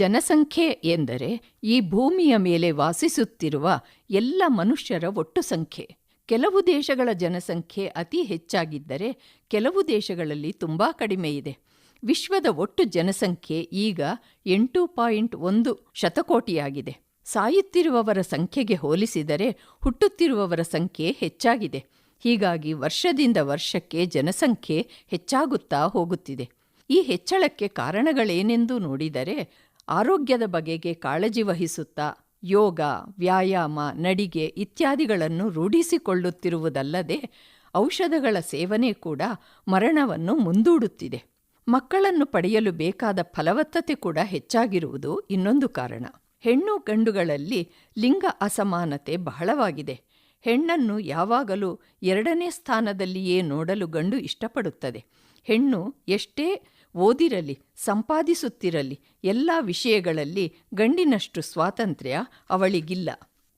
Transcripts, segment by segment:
ಜನಸಂಖ್ಯೆ ಎಂದರೆ ಈ ಭೂಮಿಯ ಮೇಲೆ ವಾಸಿಸುತ್ತಿರುವ ಎಲ್ಲ ಮನುಷ್ಯರ ಒಟ್ಟು ಸಂಖ್ಯೆ. ಕೆಲವು ದೇಶಗಳ ಜನಸಂಖ್ಯೆ ಅತಿ ಹೆಚ್ಚಾಗಿದ್ದರೆ ಕೆಲವು ದೇಶಗಳಲ್ಲಿ ತುಂಬ ಕಡಿಮೆ ಇದೆ. ವಿಶ್ವದ ಒಟ್ಟು ಜನಸಂಖ್ಯೆ ಈಗ ಎಂಟು ಪಾಯಿಂಟ್ ಒಂದು ಶತಕೋಟಿಯಾಗಿದೆ. ಸಾಯುತ್ತಿರುವವರ ಸಂಖ್ಯೆಗೆ ಹೋಲಿಸಿದರೆ ಹುಟ್ಟುತ್ತಿರುವವರ ಸಂಖ್ಯೆ ಹೆಚ್ಚಾಗಿದೆ. ಹೀಗಾಗಿ ವರ್ಷದಿಂದ ವರ್ಷಕ್ಕೆ ಜನಸಂಖ್ಯೆ ಹೆಚ್ಚಾಗುತ್ತಾ ಹೋಗುತ್ತಿದೆ. ಈ ಹೆಚ್ಚಳಕ್ಕೆ ಕಾರಣಗಳೇನೆಂದು ನೋಡಿದರೆ ಆರೋಗ್ಯದ ಬಗೆಗೆ ಕಾಳಜಿ ವಹಿಸುತ್ತಾ ಯೋಗ, ವ್ಯಾಯಾಮ, ನಡಿಗೆ ಇತ್ಯಾದಿಗಳನ್ನು ರೂಢಿಸಿಕೊಳ್ಳುತ್ತಿರುವುದಲ್ಲದೆ ಔಷಧಗಳ ಸೇವನೆ ಕೂಡ ಮರಣವನ್ನು ಮುಂದೂಡುತ್ತಿದೆ. ಮಕ್ಕಳನ್ನು ಪಡೆಯಲು ಬೇಕಾದ ಫಲವತ್ತತೆ ಕೂಡ ಹೆಚ್ಚಾಗಿರುವುದು ಇನ್ನೊಂದು ಕಾರಣ. ಹೆಣ್ಣು ಗಂಡುಗಳಲ್ಲಿ ಲಿಂಗ ಅಸಮಾನತೆ ಬಹಳವಾಗಿದೆ. ಹೆಣ್ಣನ್ನು ಯಾವಾಗಲೂ ಎರಡನೇ ಸ್ಥಾನದಲ್ಲಿಯೇ ನೋಡಲು ಗಂಡು ಇಷ್ಟಪಡುತ್ತದೆ. ಹೆಣ್ಣು ಎಷ್ಟೇ ಓದಿರಲಿ, ಸಂಪಾದಿಸುತ್ತಿರಲಿ, ಎಲ್ಲ ವಿಷಯಗಳಲ್ಲಿ ಗಂಡಿನಷ್ಟು ಸ್ವಾತಂತ್ರ್ಯ ಅವಳಿಗಿಲ್ಲ.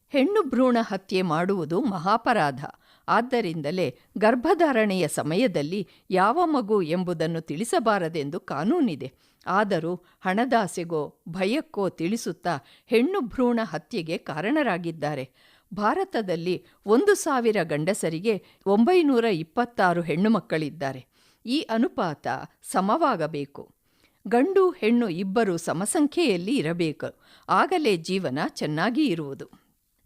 ಹೆಣ್ಣು ಭ್ರೂಣ ಹತ್ಯೆ ಮಾಡುವುದು ಮಹಾಪರಾಧ. ಆದ್ದರಿಂದಲೇ ಗರ್ಭಧಾರಣೆಯ ಸಮಯದಲ್ಲಿ ಯಾವ ಮಗು ಎಂಬುದನ್ನು ತಿಳಿಸಬಾರದೆಂದು ಕಾನೂನಿದೆ. ಆದರೂ ಹಣದಾಸೆಗೋ, ಭಯಕ್ಕೋ ತಿಳಿಸುತ್ತಾ ಹೆಣ್ಣು ಭ್ರೂಣ ಹತ್ಯೆಗೆ ಕಾರಣರಾಗಿದ್ದಾರೆ. ಭಾರತದಲ್ಲಿ ಒಂದು ಸಾವಿರ ಗಂಡಸರಿಗೆ ಒಂಬೈನೂರ ಇಪ್ಪತ್ತಾರು ಹೆಣ್ಣು ಮಕ್ಕಳಿದ್ದಾರೆ ಈ ಅನುಪಾತ ಸಮವಾಗಬೇಕು. ಗಂಡು ಹೆಣ್ಣು ಇಬ್ಬರು ಸಮಸಂಖ್ಯೆಯಲ್ಲಿ ಇರಬೇಕು. ಆಗಲೇ ಜೀವನ ಚೆನ್ನಾಗಿ ಇರುವುದು.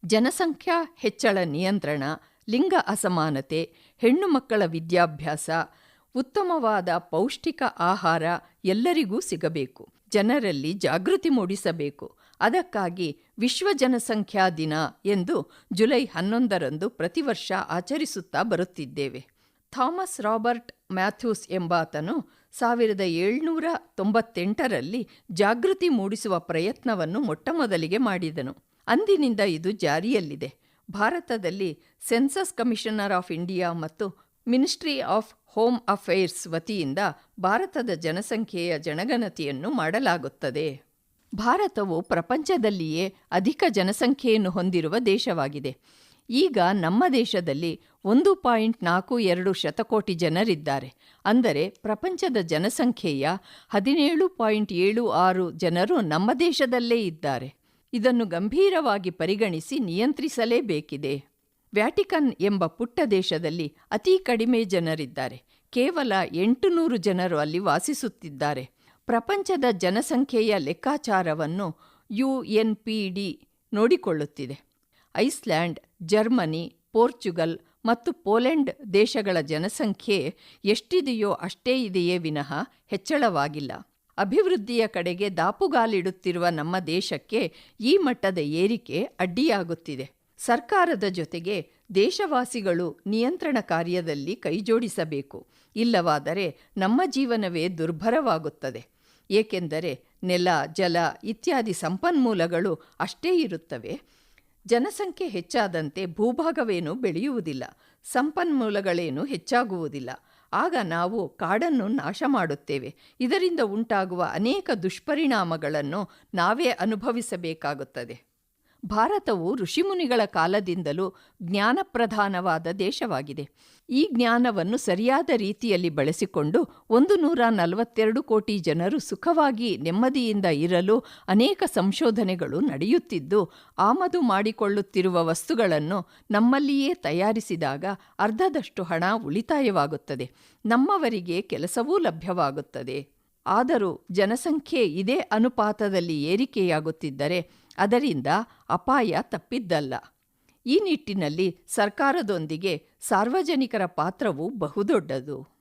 ಜನಸಂಖ್ಯಾ ಹೆಚ್ಚಳ ನಿಯಂತ್ರಣ, ಲಿಂಗ ಅಸಮಾನತೆ, ಹೆಣ್ಣು ಮಕ್ಕಳ ವಿದ್ಯಾಭ್ಯಾಸ, ಉತ್ತಮವಾದ ಪೌಷ್ಟಿಕ ಆಹಾರ ಎಲ್ಲರಿಗೂ ಸಿಗಬೇಕು. ಜನರಲ್ಲಿ ಜಾಗೃತಿ ಮೂಡಿಸಬೇಕು. ಅದಕ್ಕಾಗಿ ವಿಶ್ವ ಜನಸಂಖ್ಯಾ ದಿನ ಎಂದು ಜುಲೈ ಹನ್ನೊಂದರಂದು ಪ್ರತಿವರ್ಷ ಆಚರಿಸುತ್ತಾ ಬರುತ್ತಿದ್ದೇವೆ. ಥಾಮಸ್ ರಾಬರ್ಟ್ ಮ್ಯಾಥ್ಯೂಸ್ ಎಂಬಾತನು ಸಾವಿರದ ಏಳ್ನೂರ ತೊಂಬತ್ತೆಂಟರಲ್ಲಿ ಜಾಗೃತಿ ಮೂಡಿಸುವ ಪ್ರಯತ್ನವನ್ನು ಮೊಟ್ಟಮೊದಲಿಗೆ ಮಾಡಿದನು. ಅಂದಿನಿಂದ ಇದು ಜಾರಿಯಲ್ಲಿದೆ. ಭಾರತದಲ್ಲಿ ಸೆನ್ಸಸ್ ಕಮಿಷನರ್ ಆಫ್ ಇಂಡಿಯಾ ಮತ್ತು ಮಿನಿಸ್ಟ್ರಿ ಆಫ್ ಹೋಮ್ ಅಫೇರ್ಸ್ ವತಿಯಿಂದ ಭಾರತದ ಜನಸಂಖ್ಯೆಯ ಜನಗಣತಿಯನ್ನು ಮಾಡಲಾಗುತ್ತದೆ. ಭಾರತವು ಪ್ರಪಂಚದಲ್ಲಿಯೇ ಅಧಿಕ ಜನಸಂಖ್ಯೆಯನ್ನು ಹೊಂದಿರುವ ದೇಶವಾಗಿದೆ. ಈಗ ನಮ್ಮ ದೇಶದಲ್ಲಿ ಒಂದು ಪಾಯಿಂಟ್ ನಾಲ್ಕು ಎರಡು ಶತಕೋಟಿ ಜನರಿದ್ದಾರೆ. ಅಂದರೆ ಪ್ರಪಂಚದ ಜನಸಂಖ್ಯೆಯ ಹದಿನೇಳು ಪಾಯಿಂಟ್ ಏಳು ಆರು ಜನರು ನಮ್ಮ ದೇಶದಲ್ಲೇ ಇದ್ದಾರೆ. ಇದನ್ನು ಗಂಭೀರವಾಗಿ ಪರಿಗಣಿಸಿ ನಿಯಂತ್ರಿಸಲೇಬೇಕಿದೆ. ವ್ಯಾಟಿಕನ್ ಎಂಬ ಪುಟ್ಟ ದೇಶದಲ್ಲಿ ಅತಿ ಕಡಿಮೆ ಜನರಿದ್ದಾರೆ. ಕೇವಲ ಎಂಟುನೂರು ಜನರು ಅಲ್ಲಿ ವಾಸಿಸುತ್ತಿದ್ದಾರೆ. ಪ್ರಪಂಚದ ಜನಸಂಖ್ಯೆಯ ಲೆಕ್ಕಾಚಾರವನ್ನು ಯು ನೋಡಿಕೊಳ್ಳುತ್ತಿದೆ. ಐಸ್ಲ್ಯಾಂಡ್, ಜರ್ಮನಿ, ಪೋರ್ಚುಗಲ್ ಮತ್ತು ಪೋಲೆಂಡ್ ದೇಶಗಳ ಜನಸಂಖ್ಯೆ ಎಷ್ಟಿದೆಯೋ ಅಷ್ಟೇ ಇದೆಯೇ ವಿನಃ ಹೆಚ್ಚಳವಾಗಿಲ್ಲ. ಅಭಿವೃದ್ಧಿಯ ಕಡೆಗೆ ದಾಪುಗಾಲಿಡುತ್ತಿರುವ ನಮ್ಮ ದೇಶಕ್ಕೆ ಈ ಮಟ್ಟದ ಏರಿಕೆ ಅಡ್ಡಿಯಾಗುತ್ತಿದೆ. ಸರ್ಕಾರದ ಜೊತೆಗೆ ದೇಶವಾಸಿಗಳು ನಿಯಂತ್ರಣ ಕಾರ್ಯದಲ್ಲಿ ಕೈಜೋಡಿಸಬೇಕು. ಇಲ್ಲವಾದರೆ ನಮ್ಮ ಜೀವನವೇ ದುರ್ಭರವಾಗುತ್ತದೆ. ಏಕೆಂದರೆ ನೆಲ, ಜಲ ಇತ್ಯಾದಿ ಸಂಪನ್ಮೂಲಗಳು ಅಷ್ಟೇ ಇರುತ್ತವೆ. ಜನಸಂಖ್ಯೆ ಹೆಚ್ಚಾದಂತೆ ಭೂಭಾಗವೇನು ಬೆಳೆಯುವುದಿಲ್ಲ, ಸಂಪನ್ಮೂಲಗಳೇನು ಹೆಚ್ಚಾಗುವುದಿಲ್ಲ. ಆಗ ನಾವು ಕಾಡನ್ನು ನಾಶ ಮಾಡುತ್ತೇವೆ. ಇದರಿಂದ ಉಂಟಾಗುವ ಅನೇಕ ದುಷ್ಪರಿಣಾಮಗಳನ್ನು ನಾವೇ ಅನುಭವಿಸಬೇಕಾಗುತ್ತದೆ. ಭಾರತವು ಋಷಿಮುನಿಗಳ ಕಾಲದಿಂದಲೂ ಜ್ಞಾನಪ್ರಧಾನವಾದ ದೇಶವಾಗಿದೆ. ಈ ಜ್ಞಾನವನ್ನು ಸರಿಯಾದ ರೀತಿಯಲ್ಲಿ ಬಳಸಿಕೊಂಡು ಒಂದು ನೂರ ನಲವತ್ತೆರಡು ಕೋಟಿ ಜನರು ಸುಖವಾಗಿ ನೆಮ್ಮದಿಯಿಂದ ಇರಲು ಅನೇಕ ಸಂಶೋಧನೆಗಳು ನಡೆಯುತ್ತಿದ್ದು, ಆಮದು ಮಾಡಿಕೊಳ್ಳುತ್ತಿರುವ ವಸ್ತುಗಳನ್ನು ನಮ್ಮಲ್ಲಿಯೇ ತಯಾರಿಸಿದಾಗ ಅರ್ಧದಷ್ಟು ಹಣ ಉಳಿತಾಯವಾಗುತ್ತದೆ. ನಮ್ಮವರಿಗೆ ಕೆಲಸವೂ ಲಭ್ಯವಾಗುತ್ತದೆ. ಆದರೂ ಜನಸಂಖ್ಯೆ ಇದೇ ಅನುಪಾತದಲ್ಲಿ ಏರಿಕೆಯಾಗುತ್ತಿದ್ದರೆ ಅದರಿಂದ ಅಪಾಯ ತಪ್ಪಿದ್ದಲ್ಲ. ಈ ನಿಟ್ಟಿನಲ್ಲಿ ಸರ್ಕಾರದೊಂದಿಗೆ ಸಾರ್ವಜನಿಕರ ಪಾತ್ರವು ಬಹುದೊಡ್ಡದು.